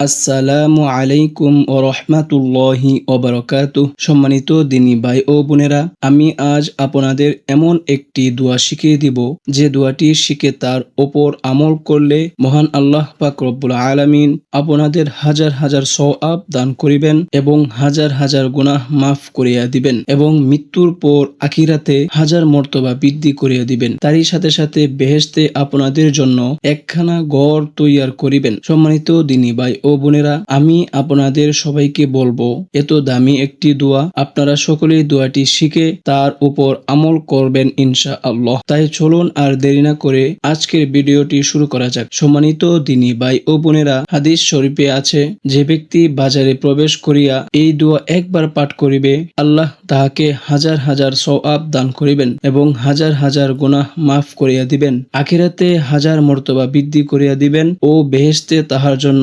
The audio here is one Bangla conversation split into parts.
আসসালামু আলাইকুম ও রহমাতুল্লাহি ওবরকাতু সম্মানিত দিনী ভাই ও বোনেরা, আমি আজ আপনাদের এমন একটি দোয়া শিখিয়ে দিব, যে দোয়াটি শিখে তার ওপর আমল করলে মহান আল্লাহ পাক রব্বুল আলামিন আপনাদের হাজার হাজার সওয়াব দান করিবেন এবং হাজার হাজার গুনাহ মাফ করিয়া দিবেন এবং মৃত্যুর পর আখিরাতে হাজার মর্তবা বৃদ্ধি করিয়া দিবেন। তারই সাথে সাথে বেহেশতে আপনাদের জন্য একখানা গড় তৈয়ার করিবেন। সম্মানিত দিনী ভাই ও বোনেরা, আমি আপনাদের সবাইকে বলব, এত দামি একটি দোয়া আপনারা সকলেই দোয়াটি শিখে তার উপর আমল করবেন ইনশা আল্লাহ তাই চলুন আর দেরি না করে আজকের ভিডিওটি শুরু করা যাক। সম্মানিত দিনী ভাই ও বোনেরা, হাদিস শরীফে আছে, যে ব্যক্তি বাজারে প্রবেশ করিয়া এই দোয়া একবার পাঠ করিবে, আল্লাহ তাহাকে হাজার হাজার সওয়াব দান করিবেন এবং হাজার হাজার গুনাহ মাফ করিয়া দিবেন। আখিরাতে হাজার মর্তবা বৃদ্ধি করিয়া দিবেন ও বেহেশতে তাহার জন্য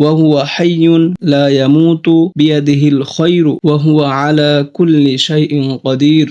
ওয়া হুয়া হাইয়ুন লা ইয়ামুতু বিয়াদিহিল খায়রু ওয়া হুয়া আলা কুল্লি শাইইন কাদির